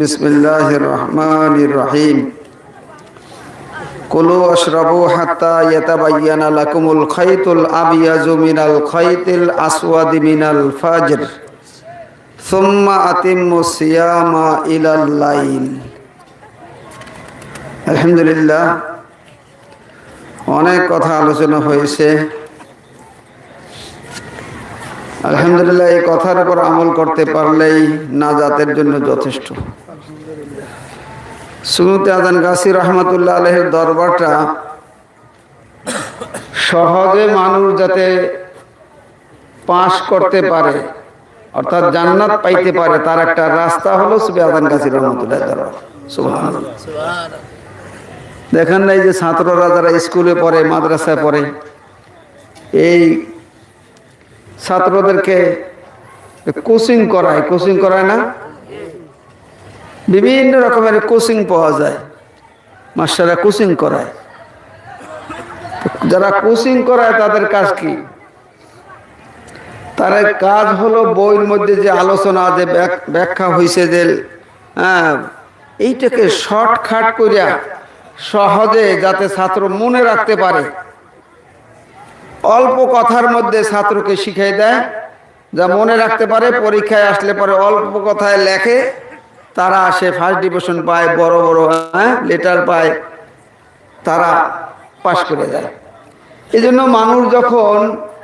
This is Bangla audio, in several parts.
بسم الله الرحمن الرحيم كلوا واشربوا حتى يتبين لكم الخيط الأبيض من الخيط الأسود من الفجر ثم أتموا الصيام إلى الليل الحمد لله অনেক কথা আলোচনা হয়েছে আলহামদুলিল্লাহ এই কথার উপর আমল করতে পারলেই নাজাতের জন্য যথেষ্ট সুনুতে আদান গাছি রহমতুল্লাহ আলহের দরবারটা সহজে মানুষ যাতে পাশ করতে পারে, অর্থাৎ জান্নাত পাইতে পারে, তার একটা রাস্তা হলো সুবে আদান গাছি রহমতুল্লাহ দরবার। সুবহানাল্লাহ। দেখেন না এই যে ছাত্ররা যারা স্কুলে পড়ে, মাদ্রাসায় পড়ে, এই ছাত্রদেরকে কোচিং করায়। কোচিং করায় না? বিভিন্ন রকমের কোচিং পাওয়া যায়। মাস্টাররা কোচিং করায়। যারা কোচিং করায়, তাদের কাজ কি? তার কাজ হলো বইয়ের মধ্যে যে আলোচনা, যে ব্যাখ্যা হয়েছে যে হ্যাঁ এইটাকে শর্টকাট করিয়া সহজে যাতে ছাত্র মনে রাখতে পারে। অল্প কথার মধ্যে ছাত্রকে শিখাই দেয়, যা মনে রাখতে পারে, পরীক্ষায় আসলে পরে অল্প কথায় লেখে তারা আসে ফার্স্ট ডিভিশন পায়, বড় বড় হ্যাঁ লেটার পায়, তারা পাশ করে যায়। এই জন্য মানুষ যখন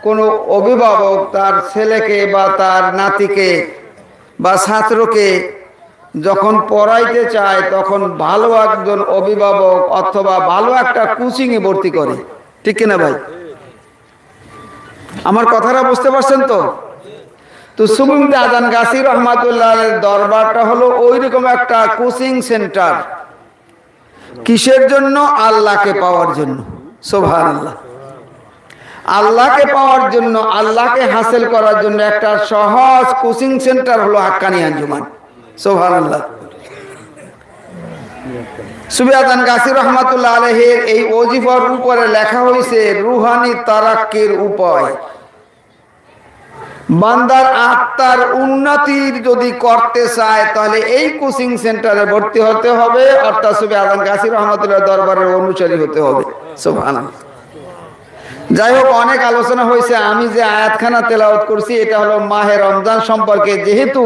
কোনো অভিভাবক তার ছেলেকে বা তার নাতিকে বা ছাত্রকে যখন পড়াইতে চায়, তখন ভালো একজন অভিভাবক অথবা ভালো একটা কোচিংয়ে ভর্তি করে। ঠিক কিনা ভাই? আমার কথাটা বুঝতে পারছেন তো? তো সুমিম আজান গাছি রহমাতুল্লাহ দরবারটা হলো ওই রকম একটা কোচিং সেন্টার। কিসের জন্য? আল্লাহকে পাওয়ার জন্য। সোভান আল্লাহ আল্লাহকে পাওয়ার জন্য আল্লাহকে হাসিল করার জন্য একটা সহজ কোচিং সেন্টার হলো হাক্কানি আঞ্জুমান। সোভান আল্লাহ সুবিয়াদান গাছি রহমাতুল্লাহ আলহের এই ওজিফার উপরে লেখা হয়েছে রুহানি তারাক্কির উপায়। বান্দার আত্মার উন্নতির যদি করতে চায়, তাহলে এই কোচিং সেন্টারে ভর্তি হতে হবে। অর্থাৎ সুবি আদান গাছি রহমতুল্লাহ দরবারের অনুসারী হতে হবে। যাই হোক, অনেক আলোচনা হয়েছে। আমি যে আয়াতখানা তেলাওত করছি, এটা হলো মাহে রমজান সম্পর্কে, যেহেতু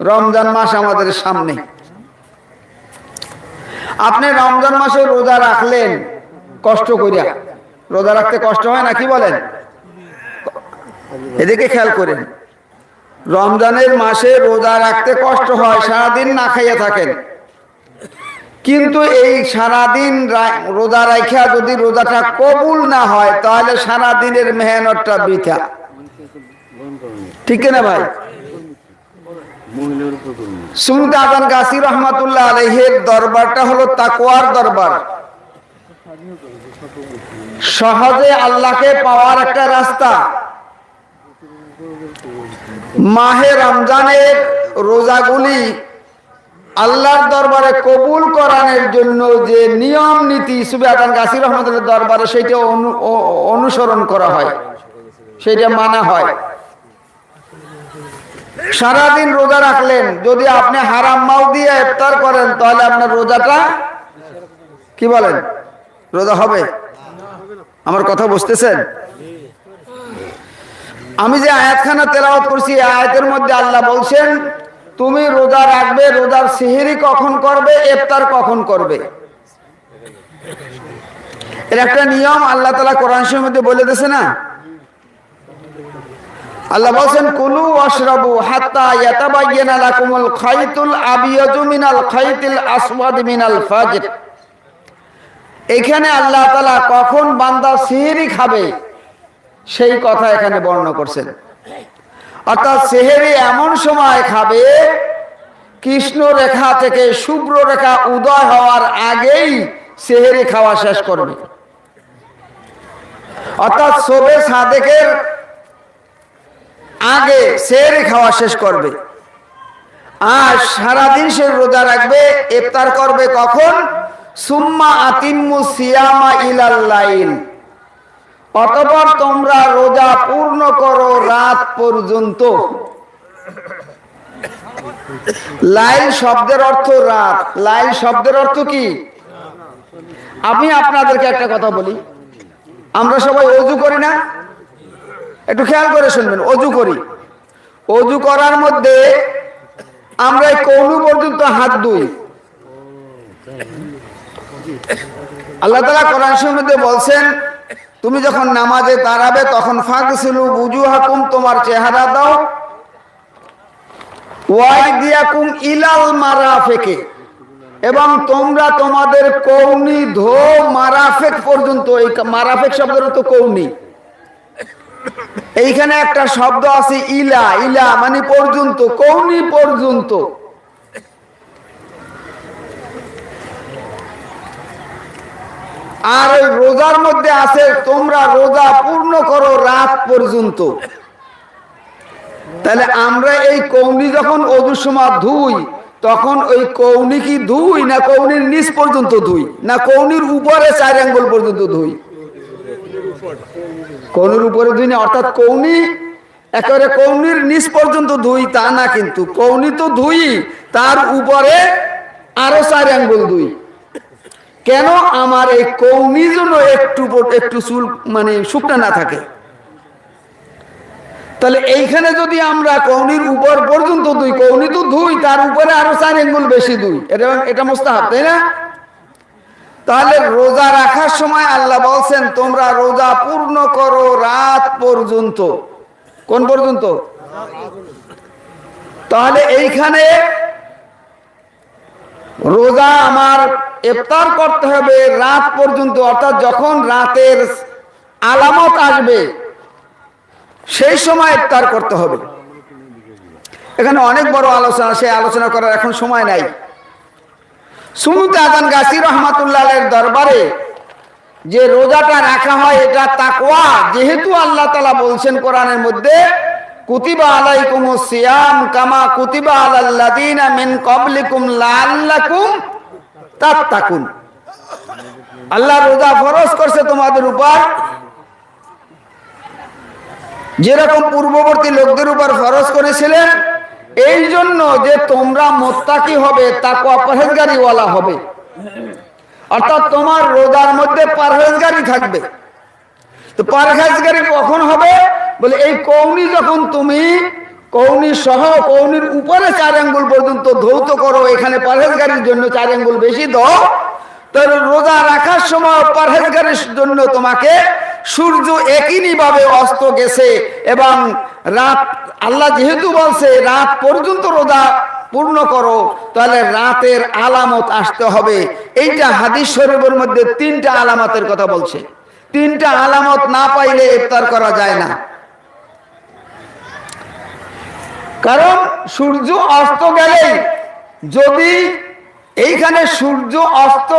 রমজান মাস আমাদের সামনে। আপনি রমজান মাসে রোজা রাখলেন কষ্ট করিয়া। রোজা রাখতে কষ্ট হয় না, কি বলেন? এদিকে খেয়াল করেন রমজানের মাসে রোজা রাখতে কষ্ট হয়, সারাদিন না খাইয়া থাকেন। কিন্তু এই সারাদিন রোজা রাখা যদি রোজাটা কবুল না হয়, তাহলে সারাদিনের মেহনতটা বৃথা। ঠিক না ভাই? সুমদা আদান গাছি রহমাতুল্লাহ আলহের দরবারটা হলো তাকুয়ার দরবার। সহজে আল্লাহকে পাওয়ার একটা রাস্তা। মাহে রমজানের রোজাগুলি আল্লাহর দরবারে কবুল করানোর জন্য যে নিয়ম নীতি সুবে আদান গাছির রহমতুল্লাহ দরবারে সেইটা অনুসরণ করা হয় সেইটা মানা হয়। সারাদিন রোজা রাখলেন, যদি আপনি হারাম মাল দিয়ে ইফতার করেন, তাহলে আপনার রোজাটা কি বলেন? রোজা হবে? আমার কথা বুঝতেছেন? আমি যে আয়াতখানা তেলাওয়াত করছি আয়াতের মধ্যে আল্লাহ বলছেন, তুমি রোজা রাখবে, রোজার সিহিরি কখন করবে, ইফতার কখন করবে? এর একটা নিয়ম আল্লাহ তালা কোরআন মধ্যে বলে দিয়েছে না? আল্লাহ বলছেন, কুলু ওয়াশরাবু হাত্তা ইয়াতাবায়্যানা লাকুমুল খাইতুল আবিয়াজু মিনাল খাইতিল আসওয়াদ মিনাল ফাজর। এখানে আল্লাহ তাআলা কখন বান্দা সিহরি খাবে? সেই কথা এখানে বর্ণনা করছেন। অর্থাৎ সেহেরি এমন সময় খাবে কৃষ্ণ রেখা থেকে শুভ্র রেখা উদয় হওয়ার আগেই সেহেরি খাওয়া শেষ করবে। অর্থাৎ সোবে সাদেকের আগে সেহেরি খাওয়া শেষ করবে। আর সারাদিন সে রোজা রাখবে, ইফতার করবে কখন? সুম্মা আতিম্মু সিয়ামা ইলাল্লাইল অতপর তোমরা রোজা পূর্ণ করো রাত পর্যন্ত? লাইল শব্দের অর্থ রাত। লাইল শব্দের অর্থ কি? আমি আপনাদেরকে একটা কথা বলি। আমরা সবাই অজু করি না? একটু খেয়াল করে শুনবেন, অজু করি। অজু করার মধ্যে আমরা কৌলু পর্যন্ত হাত দুই। আল্লাহ তালা কোরআন মধ্যে বলছেন তুমি যখন নামাজে দাঁড়াবে, তখন ফাঁক ছিল বুজু হাকুম তোমার চেহারা দাও। ওয়াই দিয়াকুম ইলাল মারাফেকে। এবং তোমরা তোমাদের কৌনি ধো মারাফেক পর্যন্ত। এই মারাফেক শব্দের তো কৌনি এইখানে একটা শব্দ আছে ইলা ইলা মানে পর্যন্ত কৌনি পর্যন্ত। আর ওই রোজার মধ্যে আছে, তোমরা রোজা পূর্ণ করো রাত পর্যন্ত। তাহলে আমরা এই কৌনি যখন অজুর সময় ধুই, তখন ওই কৌনি কি ধুই না কৌনির নিচ পর্যন্ত ধুই? না কৌনির উপরে চার আঙ্গুল পর্যন্ত ধুই? কৌনির উপরে ধুই না, অর্থাৎ কৌনি একেবারে কৌনির নিচ পর্যন্ত ধুই, তা না কিন্তু। কৌনি তো ধুই, তার উপরে আরও চার আঙ্গুল ধুই। কেন আমার এই কৌনি জন্য একটু একটু চুল মানে শুকনা না থাকে? তাহলে এইখানে যদি আমরা কৌনির উপর পর্যন্ত দুই কৌনি তো ধুই তার উপরে আরও চার আঙ্গুল বেশি দুই। এটা এটা মোস্তাহাব, তাই না? তাহলে রোজা রাখার সময় আল্লাহ বলছেন, তোমরা রোজা পূর্ণ করো রাত পর্যন্ত। কোন পর্যন্ত? তাহলে এইখানে রোজা আমার ইফতার করতে হবে রাত পর্যন্ত, অর্থাৎ যখন রাতের আলামত আসবে, সেই সময় ইফতার করতে হবে। এখানে অনেক বড় আলোচনা, সেই আলোচনা করার এখন সময় নাই। সুনুতে আদান গাছি রহমাতুল্লাহের দরবারে যে রোজাটা রাখা হয়, এটা তাকওয়া, যেহেতু আল্লাহ তালা বলছেন কোরআনের মধ্যে কুতিবা কামা কুতিবা আল্লাহ রোজা ফরজ করছে তোমাদের উপর। যেরকম পূর্ববর্তী লোকদের উপর ফরজ করেছিলেন, এই জন্য যে তোমরা মোত্তাকি হবে, তাকওয়া পরহেজগারিওয়ালা হবে। অর্থাৎ তোমার রোজার মধ্যে পারহেজগারি থাকবে। তো পারহেজগারি কখন হবে? বলে, এই কৌনি যখন তুমি কৌনি সহ কৌনির উপরে চার আঙ্গুল পর্যন্ত ধৌত করো, এখানে পরহেজগারির জন্য চার আঙ্গুল বেশি দাও, তাহলে রোজা রাখার সময় পরহেজগারির জন্য তোমাকে সূর্য একইনি ভাবে অস্ত গেছে এবং রাত, আল্লাহ যেহেতু বলছে রাত পর্যন্ত রোজা পূর্ণ করো, তাহলে রাতের আলামত আসতে হবে। এইটা হাদিস শরীফের মধ্যে তিনটা আলামতের কথা বলছে। তিনটা আলামত না পাইলে ইফতার করা যায় না। কারণ সূর্য অস্ত গেলেই, যদি এইখানে সূর্য অস্ত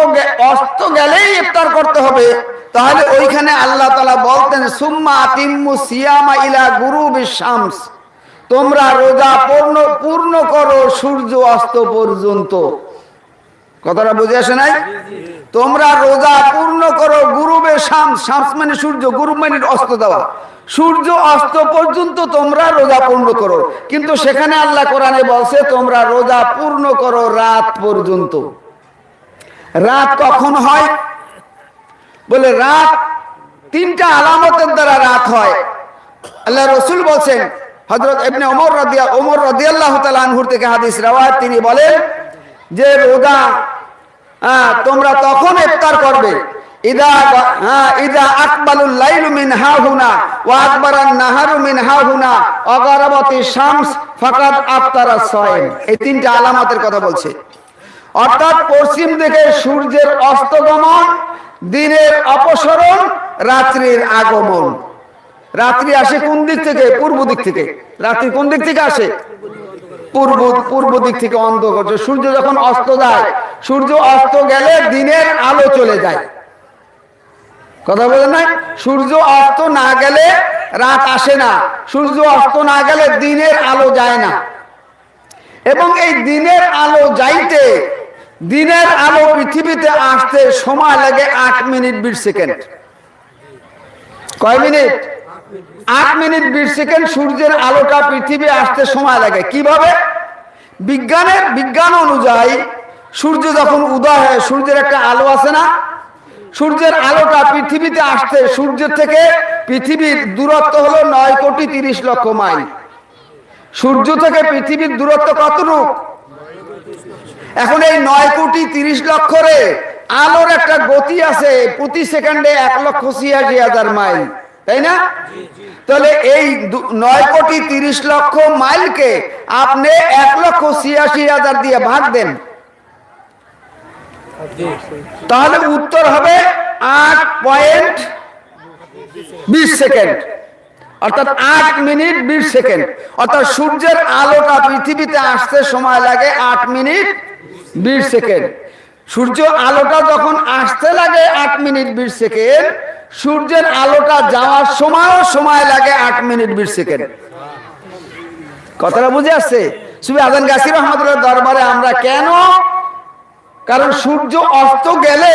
অস্ত গেলেই ইফতার করতে হবে, তাহলে ওইখানে আল্লাহ তালা বলতেন, সুম্মা আতিম্মু সিয়ামা ইলা গুরু শামস। তোমরা রোজা পূর্ণ পূর্ণ করো সূর্য অস্ত পর্যন্ত। কথাটা বুঝে আসে নাই? তোমরা রোজা পূর্ণ করো, গুরুবে শাম, শামস মানে সূর্য গুরু মানে অস্ত দেওয়া। সূর্য অস্ত পর্যন্ত তোমরা রোজা পূর্ণ করো। কিন্তু সেখানে আল্লাহ কোরআনে বলছে, তোমরা রোজা পূর্ণ করো রাত পর্যন্ত। রাত কখন হয়? বলে রাত তিনটা আলামতের দ্বারা রাত হয়। আল্লাহ রসুল বলছেন হজরত এমনি ওমর রদিয়া, ওমর রদিয়াল্লাহ তালহুর থেকে হাদিস রাওয়াত তিনি বলেন যে রোজা হ্যাঁ তোমরা তখন ইফতার করবে। হ্যাঁ নাহারু এই আলামতের কথা বলছে। অর্থাৎ পশ্চিম দিকে সূর্যের অস্তগমন, দিনের অপসরণ, রাত্রির আগমন। রাত্রি আসে কোন দিক থেকে? পূর্ব দিক থেকে। রাত্রি কোন দিক থেকে আসে? পূর্ব পূর্ব দিক থেকে অন্ধ করছে সূর্য যখন অস্ত যায়, সূর্য অস্ত গেলে দিনের আলো চলে যায়। কথা বলে নাই? সূর্য অস্ত না গেলে রাত আসে না। সূর্য অস্ত না গেলে দিনের আলো যায় না। এবং এই দিনের আলো যাইতে, দিনের আলো পৃথিবীতে আসতে সময় লাগে আট মিনিট বিশ সেকেন্ড। কয় মিনিট? আট মিনিট বিশ সেকেন্ড সূর্যের আলোটা পৃথিবী আসতে সময় লাগে। কীভাবে? বিজ্ঞানের, বিজ্ঞান অনুযায়ী সূর্য যখন উদয় হয়, সূর্যের একটা আলো আছে না? সূর্যের আলোটা পৃথিবীতে আসতে সূর্যের থেকে পৃথিবীর দূরত্ব হলো নয় কোটি তিরিশ লক্ষ মাইল। সূর্য থেকে পৃথিবীর দূরত্ব কতটুকু? এখন এই নয় কোটি তিরিশ লক্ষরে আলোর একটা গতি আছে, প্রতি সেকেন্ডে এক লক্ষ ছিয়াশি হাজার মাইল। তাই না? তাহলে এই নয় কোটি তিরিশ লক্ষ মাইলকে আপনি এক লক্ষ ছিয়াশি হাজার দিয়ে ভাগ দেন। তাহলে উত্তর হবে আট পয়েন্ট বিশ সেকেন্ড। অর্থাৎ আট মিনিট বিশ সেকেন্ড। অর্থাৎ সূর্যের আলোটা পৃথিবীতে আসতে সময় লাগে আট মিনিট বিশ সেকেন্ড। সূর্য আলোটা যখন আসতে লাগে আট মিনিট বিশ সেকেন্ড সূর্যের আলোটা যাওয়ার সময়ও সময় লাগে আট মিনিট বিশ সেকেন্ড। কথাটা বুঝে আসছে? সুবি আজান গাছির রহমতুল্লাহ দরবারে আমরা কেন? কারণ সূর্য অস্ত গেলে,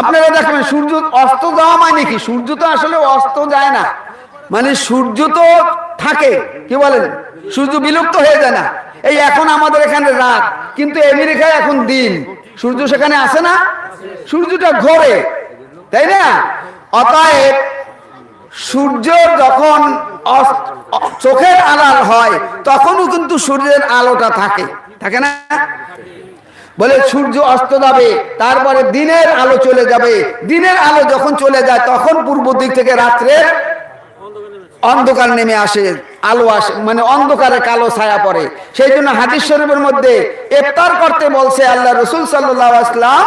আপনারা দেখবেন সূর্য অস্ত যাওয়া মানে কি? সূর্য তো আসলে অস্ত যায় না। মানে সূর্য তো থাকে, কি বলেন? সূর্য বিলুপ্ত হয়ে যায় না। এই এখন আমাদের এখানে রাত, কিন্তু আমেরিকায় এখন দিন। সূর্য সেখানে আসে না? সূর্যটা ঘোরে। তাই না? অতএব সূর্য যখন চোখের আড়াল হয়, তখনও কিন্তু সূর্যের আলোটা থাকে। থাকে না? বলে সূর্য অস্ত যাবে, তারপরে দিনের আলো চলে যাবে। দিনের আলো যখন চলে যায়, তখন পূর্ব দিক থেকে রাত্রে অন্ধকার নেমে আসে, আলো আসে মানে অন্ধকারে কালো ছায়া পড়ে। সেই জন্য হাদিস শরীফের মধ্যে ইফতার করতে বলছে আল্লাহ রসুল সাল্লাহ আসলাম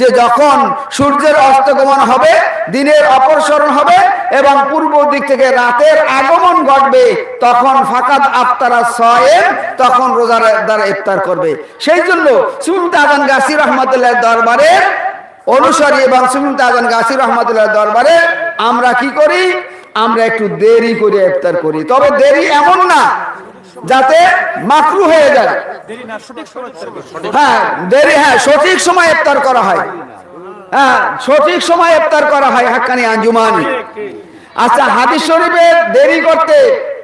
যে যখন সূর্যের অস্তগমন হবে, দিনের অপসরণ হবে এবং পূর্ব দিক থেকে রাতের আগমন ঘটবে, তখন ফাকাদ আফতারা সয়েম, তখন রোজার দ্বারা ইফতার করবে। সেই জন্য সুমিত আজান গাছি রহমতুল্লাহ দরবারে অনুসারী এবং সুমিত আজান গাছি রহমতুল্লাহ দরবারে আমরা কি করি? আমরা একটু দেরি করে ইফতার করি। তবে দেরি এমন না, যাতে মাকরু হয়ে যায়। হ্যাঁ দেরি হ্যাঁ সঠিক সময় ইফতার করা হয়। হ্যাঁ সঠিক সময় ইফতার করা হয়। হাক্কানি আঞ্জুমানি। আচ্ছা হাদিস শরীফে দেরি করতে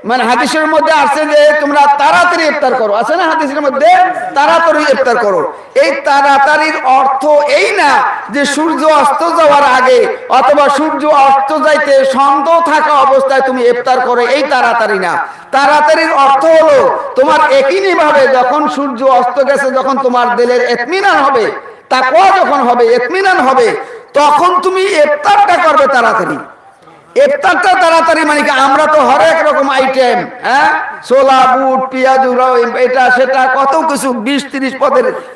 মানে হাদিসের মধ্যে আছে যে তোমরা তাড়াতাড়ি ইফতার করো। আছে না হাদিসের মধ্যে? তাড়াতাড়ি ইফতার করো। এই তাড়াতাড়ির অর্থ এই না যে সূর্য অস্ত যাওয়ার আগে অথবা সূর্য অস্ত যাইতে সন্দেহ থাকা অবস্থায় তুমি ইফতার করো, এই তাড়াতাড়ি না। তাড়াতাড়ির অর্থ হলো তোমার একই ভাবে যখন সূর্য অস্ত গেছে, যখন তোমার দিলের এতমিনান হবে, তাকওয়া যখন হবে এতমিনান হবে, তখন তুমি ইফতারটা করবে তাড়াতাড়ি। তাড়াতাড়ি মানে কি আমরা তো হরেক রকম আইটেম হ্যাঁ? বুট, পেঁয়াজ সেটা, কত কিছু, বিশ তিরিশ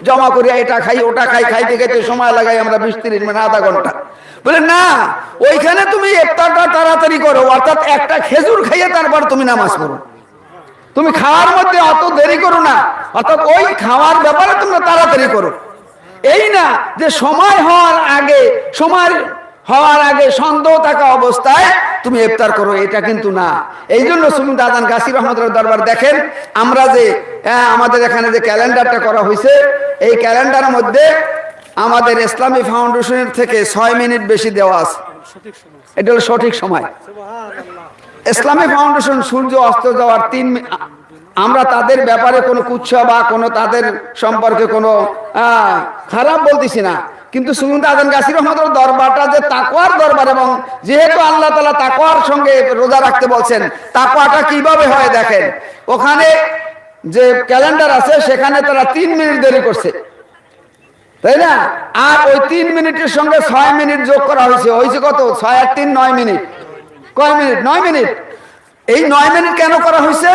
জমা এটা ওটা খাই, খাইতে খাইতে সময় লাগাই আমরা বিশ তিরিশ মানে না, ওইখানে তুমি তাড়াতাড়ি করো, অর্থাৎ একটা খেজুর খাইয়ে তারপর তুমি নামাজ পড়ো। তুমি খাওয়ার মধ্যে অত দেরি করো না, অর্থাৎ ওই খাওয়ার ব্যাপারে তোমরা তাড়াতাড়ি করো। এই না যে সময় হওয়ার আগে সময় হওয়ার আগে সন্দেহ থাকা অবস্থায় তুমি ইফতার করো এটা কিন্তু না। এই জন্য সুমিত দাদান গাছির রহমতুল্লাহ দরবার দেখেন আমরা যে আহ, আমাদের এখানে যে ক্যালেন্ডারটা করা হয়েছে এই ক্যালেন্ডারের মধ্যে আমাদের ইসলামী ফাউন্ডেশনের থেকে ছয় মিনিট বেশি দেওয়া আছে। এটা হলো সঠিক সময়। ইসলামী ফাউন্ডেশন সূর্য অস্ত যাওয়ার তিন আমরা তাদের ব্যাপারে কোনো কুচ্ছা বা কোনো তাদের সম্পর্কে কোনো খারাপ বলতেছি না। কিন্তু সুমিত আজম গাছির রহমতের দরবারটা যে তাকওয়ার দরবার এবং যেহেতু আল্লাহ তালা তাকোয়ার সঙ্গে রোজা রাখতে বলছেন তাকোয়াটা কীভাবে হয় দেখেন? ওখানে যে ক্যালেন্ডার আছে, সেখানে তারা তিন মিনিট দেরি করছে। তাই না? আর ওই তিন মিনিটের সঙ্গে ছয় মিনিট যোগ করা হয়েছে। হয়েছে কত? ছয় আর তিন, নয় মিনিট। কয় মিনিট? নয় মিনিট। এই নয় মিনিট কেন করা হয়েছে?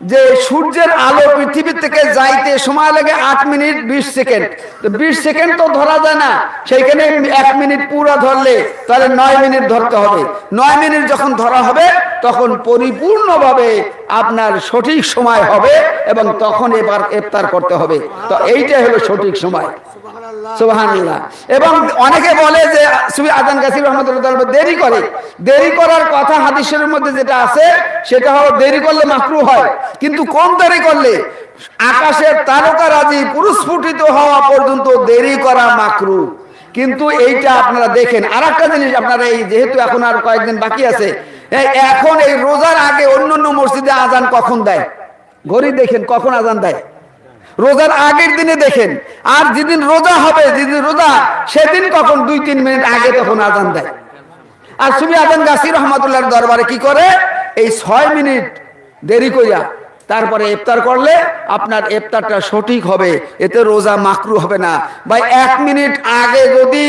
যে সূর্যের আলো পৃথিবী থেকে যাইতে সময় লাগে আট মিনিট বিশ সেকেন্ড। তো বিশ সেকেন্ড তো ধরা যায় না। সেইখানে এক মিনিট পুরো ধরলে তাহলে নয় মিনিট ধরতে হবে। নয় মিনিট যখন ধরা হবে, তখন পরিপূর্ণভাবে আপনার সঠিক সময় হবে এবং তখন এবার ইফতার করতে হবে। তো এইটাই হলো সঠিক সময়। সুবহানাল্লাহ। এবং অনেকে বলে যে, সুবি আজান কাসির রহমতুল্লাহ দেরি করে। দেরি করার কথা হাদিসের মধ্যে যেটা আছে, সেটা হলো দেরি করলে মাকরু হয়। কিন্তু কোন দেরি করলে? আকাশের তারকা রাজি, পুরস্ফুটিত হওয়া পর্যন্ত দেরি করা মাকরু। কিন্তু এইটা আপনারা দেখেন। আর একটা জিনিস আপনারা এই যেহেতু এখন আর কয়েকদিন বাকি আছে এখন এই রোজার আগে অন্য অন্য মসজিদে আজান কখন দেয়? ঘড়ি দেখেন, কখন আজান দেয়? রোজার আগের দিনে দেখেন। আর যেদিন রোজা হবে, যেদিন রোজা, সেদিন কখন দুই, তিন মিনিট আগে তখন আজান দেয়। আর সুবি আজান গাছি রহমতুল্লাহর দরবারে কি করে? এই ছয় মিনিট দেরি করিয়া তারপরে ইফতার করলে আপনার ইফতারটা সঠিক হবে, এতে রোজা মাকরু হবে না। বা এক মিনিট আগে যদি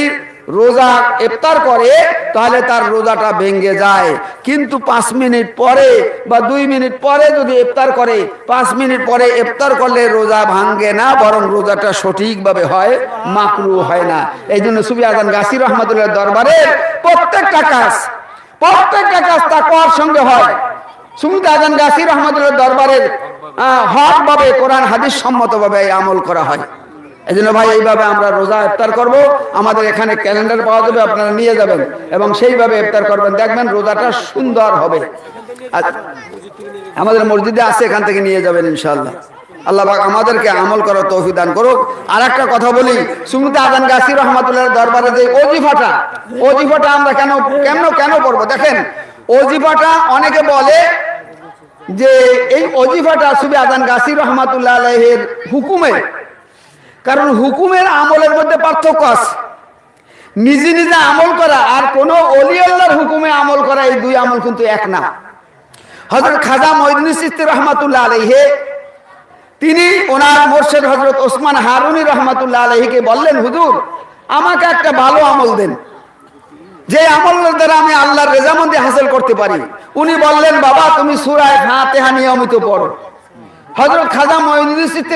রোজা ইফতার করে, তাহলে তার রোজাটা ভেঙে যায়। কিন্তু পাঁচ মিনিট পরে বা দুই মিনিট পরে যদি ইফতার করে, পাঁচ মিনিট পরে ইফতার করলে রোজা ভাঙ্গে না, বরং রোজাটা সঠিকভাবে হয়, মাকরু হয় না। এই জন্য সুবি আজান গাছির রহমতুল্লাহ দরবারে প্রত্যেকটা কাজ প্রত্যেকটা কাজ তাকওয়ার সঙ্গে হয়। সুমিত আজান গাছির রহমতুল্লাহ দরবারের হক ভাবে কোরআন, হাদিস সম্মত ভাবে আমল করা হয়। এই জন্য ভাই, এইভাবে আমরা রোজা ইফতার করব। আমাদের এখানে ক্যালেন্ডার পাওয়া যাবে, আপনারা নিয়ে যাবেন এবং সেইভাবে ইফতার করবেন। দেখবেন রোজাটা সুন্দর হবে। আমাদের মসজিদে আছে, এখান থেকে নিয়ে যাবেন ইনশাল্লাহ আল্লাহ আমাদেরকে আমল করার তৌফিক দান করুক। আর একটা কথা বলি সুমিতা আদান গাছি রহমতুল্লাহ দরবারে যে অজিফাটা অজিফাটা আমরা কেন কেন কেন করব দেখেন অজিফাটা অনেকে বলে যে এই অজিফাটা সুবি আদান গাছি রহমাতুল্লাহ হুকুমে। কারণ হুকুমের আমলের মধ্যে পার্থক্য আছে। নিজে নিজে আমল করা আর কোন অলি আল্লাহর হুকুমে আমল করা এই দুই আমল কিন্তু এক না। হজরত খাজা মহিদিন সিস্তি রহমাতুল্লাহ আলহে তিনি ওনার মোর্শেদ হজরত ওসমান হারুনি রহমাতুল্লাহ আলহিকে বললেন, হুজুর, আমাকে একটা ভালো আমল দেন। যে আমলের দ্বারা আমি আল্লাহর রেজামন্দি হাসিল করতে পারি। উনি বললেন, বাবা, তুমি সুরায় ফাতেহা নিয়মিত পড়ো। হজরত খাজা মহিনুদ্দিন সিদ্দি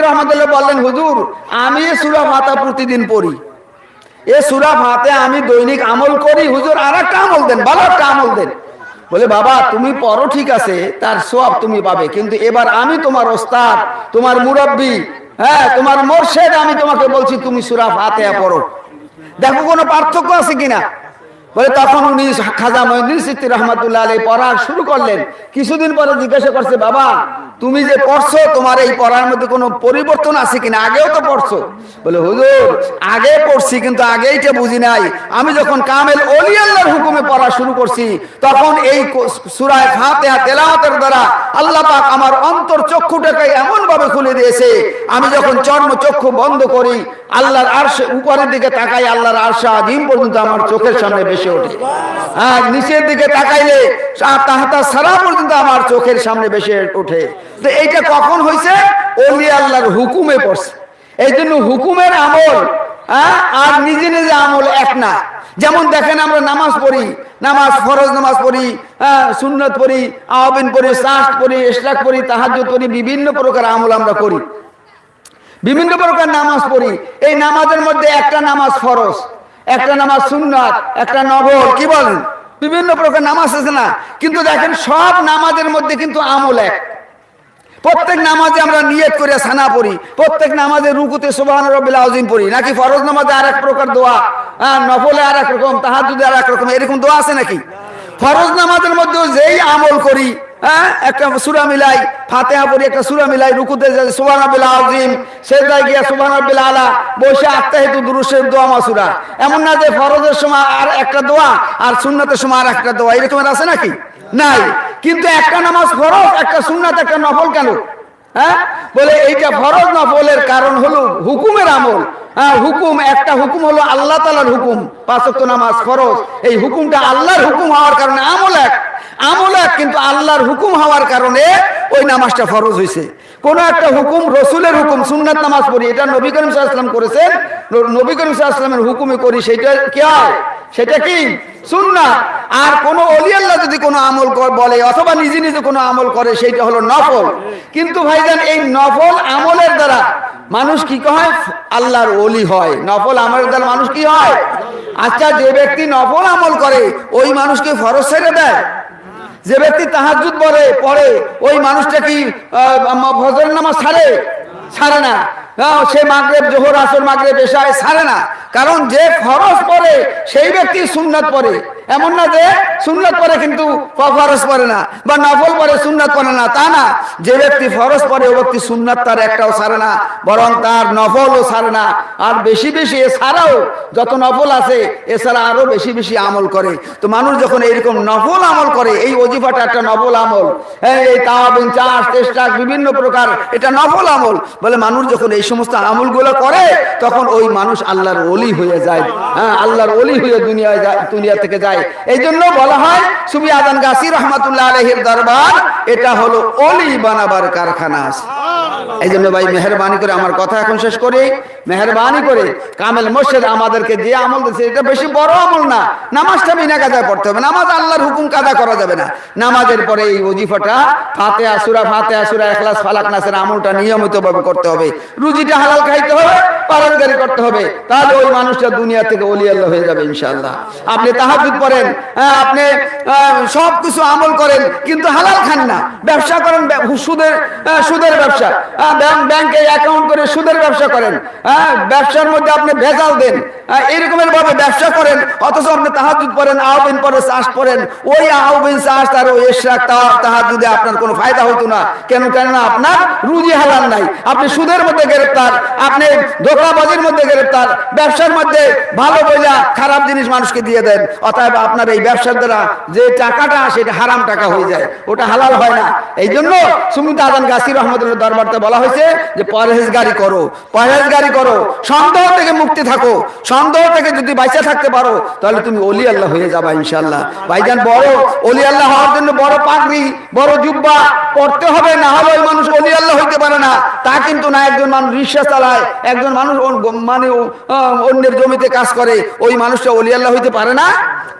বললেন, হুজুর, আমি সুরা ফাতা প্রতিদিন পড়ি। এ সুরা ফাতে আমি দৈনিক আমল করি। হুজুর আর একটা আমল দেন, ভালো একটা আমল দেন। বলে, বাবা, তুমি পড়ো, ঠিক আছে, তার সব তুমি পাবে। কিন্তু এবার আমি তোমার ওস্তাদ, তোমার মুরব্বী হ্যাঁ তোমার মোর্শেদ, আমি তোমাকে বলছি, তুমি সুরা ফাতেহা পড়ো। দেখো কোনো পার্থক্য আছে কিনা? বলে, তখন উনি খাজা মহিদিন সিদ্দিক রহমতুল্লাহ আলী পড়া শুরু করলেন। কিছুদিন পরে জিজ্ঞাসা করছে, বাবা তুমি যে পড়ছো, তোমার এই পড়ার মধ্যে কোনো পরিবর্তন আছে কিনা? আগেও তো পড়ছো। বলে, হুজুর, আগে পড়ছি, কিন্তু আগেইটা বুঝি নাই। আমি যখন কামেল অলি আল্লাহর হুকুমে পড়া শুরু করছি, তখন এই সুরায় ফাতেহা তেলাওয়াতের দ্বারা আল্লাহ পাক আমার অন্তর চক্ষুটাকে এমন ভাবে খুলে দিয়েছে। আমি যখন চর্ম চক্ষু বন্ধ করি, আল্লাহর আরশ, উপরের দিকে তাকাই, আল্লাহর আরশা আজিম পর্যন্ত আমার চোখের সামনে ভেসে ওঠে। হ্যাঁ নিচের দিকে তাকাইলে তাহাতা সারা পর্যন্ত আমার চোখের সামনে ভেসে ওঠে। তো এইটা কখন হয়েছে অলি আল্লাহর হুকুমে পড়ছে। এই জন্য হুকুমের আমল হ্যাঁ? আর নিজে নিজে আমল এক না। যেমন দেখেন আমরা নামাজ পড়ি, নামাজ ফরজ নামাজ পড়ি হ্যাঁ? সুন্নত পড়ি আহবিন পড়ি সাস পড়ি, ইশরাক পড়ি তাহাজ পড়ি, বিভিন্ন প্রকার আমল আমরা করি। বিভিন্ন প্রকার নামাজ পড়ি। এই নামাজের মধ্যে একটা নামাজ ফরজ, একটা নামাজ সুন্নাত, একটা নগর কি বলেন? বিভিন্ন প্রকার নামাজ আছে না? কিন্তু দেখেন সব নামাজের মধ্যে কিন্তু আমল এক। প্রত্যেক নামাজে আমরা নিয়ত করে, সানা পড়ি। প্রত্যেক নামাজে রুকুতে সুবাহ রবিল পড়ি। নাকি ফরজ নামাজে আর এক প্রকার দোয়া? হ্যাঁ নফলে আর এক রকম তাহাজুদে আর এক রকম, এরকম দোয়া আছে নাকি? ফরজ নামাজের মধ্যেও যেই আমল করি হ্যাঁ একটা সুরা মিলাই, ফাতেহা পড়ি, একটা সুরা মিলাই, রুকুতে সুবাহ রবিল আজিম সেদায় গিয়া সুবাহ রবিল আলা, বসে আত্মা হেতু দুরুশের দোয়া মাসুরা। এমন না যে ফরজের সময় আর একটা দোয়া, আর সুন্নতের সময় আর একটা দোয়া, এরকমের আছে নাকি? নাই। কিন্তু একটা নামাজ ফরজ, একটা সুন্নাত, একটা নফল কেন? হ্যাঁ? বলে এইটা ফরজ নফলের কারণ হলো হুকুমের আমল। হ্যাঁ হুকুম, একটা হুকুম হলো আল্লাহ তালার হুকুম পাঁচক্ত নামাজ ফরজ। এই হুকুমটা আল্লাহর হুকুম হওয়ার কারণে আমল এক। আমল এক, কিন্তু আল্লাহর হুকুম হওয়ার কারণে ওই নামাজটা ফরজ হয়েছে কোন একটা হুকুম, রসুলের হুকুম, সুন্নাত নামাজ পড়ি, এটা নবী করিম সাল্লাম করেছেন। নবী করিম সাল্লামের হুকুমে করি, সেটা কি সেটা কি? সুন্নাত। আর কোন আল্লাহ যদি কোনো আমল বলে, অথবা নিজে নিজে কোনো আমল করে, সেইটা হলো নফল। কিন্তু ভাইজান, এই নফল আমলের দ্বারা মানুষ কি হয়? আল্লাহর অলি হয়। নফল আমলের দ্বারা মানুষ কি হয়? আচ্ছা যে ব্যক্তি নফল আমল করে, ওই মানুষকে ফরজ ছেড়ে দেয়। যে ব্যক্তি তাহাজুদ বলে পরে ওই মানুষটা কি ফজর নামাজ ছাড়ে? ছাড়ে না। সে মাগরেব, জোহর, আসর, মাগরেব পেশায় ছাড়ে না। কারণ যে খরচ পরে সেই ব্যক্তি সুন্নাত পড়ে। এমন না যে সুন্নাত পড়ে কিন্তু ফরজ পড়ে না, বা নফল পড়ে সুন্নাত পড়ে না, তা না। যে ব্যক্তি ফরজ পড়ে ও ব্যক্তি সুন্নাত তার একটাও ছাড়ে না, বরং তার নফলও ছাড়ে না। আর বেশি বেশি এছাড়াও যত নফল আছে, এছাড়া আরও বেশি বেশি আমল করে। তো মানুষ যখন এইরকম নফল আমল করে, এই অজিফাটা একটা নফল আমল। এই তাওয়াবিন, চাষ চেষ্টা বিভিন্ন প্রকার এটা নফল আমল। বলে মানুষ যখন এই সমস্ত আমলগুলো করে, তখন ওই মানুষ আল্লাহর অলি হয়ে যায়। হ্যাঁ আল্লাহর অলি হয়ে দুনিয়ায় যায়, দুনিয়া থেকে যায়। এই জন্য বলা হয় সুবি আদান গাছি রহমাতুল্লাহ আলহের দরবার, এটা হলো অলি বানাবার কারখানা। আছে এই জন্য ভাই মেহরবানি করে আমার কথা এখন শেষ করি। মেহরবানি করে কামেল মোর্শেদ আমাদেরকে যে আমল দিচ্ছে এটা বেশি বড় আমল না। নামাজটা বিনা কাজায় পড়তে হবে। নামাজ আল্লাহর হুকুম কাজা করা যাবে না। নামাজের পরে এই ওজিফাটা ফাতে আসুরা ফাতে আসুরা এখলাস ফালাক নাসের আমলটা নিয়মিত ভাবে করতে হবে। রুজিটা হালাল খাইতে হবে, পালনকারী করতে হবে। তাহলে ওই মানুষটা দুনিয়া থেকে অলি আল্লাহ হয়ে যাবে ইনশাআল্লাহ। আপনি তাহাজুদ পড়েন আপনি সব কিছু আমল করেন, কিন্তু হালাল খান না। ব্যবসা করেন সুদের সুদের ব্যবসা। ব্যাংক, ব্যাংকে অ্যাকাউন্ট করে সুদের ব্যবসা করেন। হ্যাঁ ব্যবসার মধ্যে আপনি ভেজাল দেন। এরকমের ভাবে ব্যবসা করেন, অথচ আপনি তাহাজুদ আহবিন পরে চাষ ওই আহবিন চাষ তার ওই তাহাজুদে আপনার কোনো ফায়দা হতো না। কেন কেননা আপনার রুজি নাই। আপনি সুদের মধ্যে আপনি ধোকাবাজির মধ্যে গ্রেপ্তার। ব্যবসার মধ্যে ভালো বোঝা খারাপ জিনিস মানুষকে দিয়ে দেন। অতএব আপনার এই ব্যবসার দ্বারা যে টাকাটা সেটা হারাম টাকা হয়ে যায়। ওটা হালাল হয় না। এই জন্য সুমিত আদান গাছির রহমতুল্লাহ দরবারতে হয়েছে যে পরহেজগারি করো পরহেজগারি করো, সন্দেহ থেকে মুক্তি থাকো, সন্দেহ থেকে যদি বাইচা থাকতে পারো, তাহলে তুমি অলি আল্লাহ হয়ে যাবা ইনশাল্লাহ ভাইজান, বড় অলি আল্লাহ হওয়ার জন্য বড় পাগড়ি, বড় জুব্বা পড়তে হবে, না হলে ওই মানুষ অলি আল্লাহ হইতে পারে না। তা কিন্তু না, একজন মানুষ রিক্সা চালায়, একজন মানুষ মানে অন্যের জমিতে কাজ করে, ওই মানুষটা অলি আল্লাহ হইতে পারে না?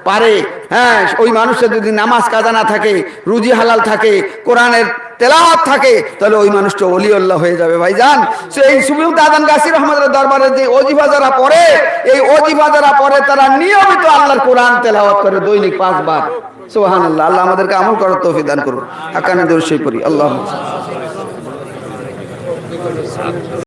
পারে। হ্যাঁ ওই মানুষটা যদি নামাজ কাজা না থাকে, রুজি হালাল থাকে, কোরআনের তেলাওয়াত থাকে, তাহলে ওই মানুষটা অলিউল্লাহ হয়ে যাবে। ভাইজান সেই সুবিউত দাদান গাছির রহমতের দরবারে যে অজিফা যারা পড়ে, এই অজিফা যারা পড়ে, তারা নিয়মিত আল্লাহর কোরআন তেলাওয়াত করে দৈনিক পাঁচবার। সোহান আল্লাহ আল্লাহ আমাদেরকে আমল করার তৌফিক দান করুন। আকানে দর্শই করি আল্লাহ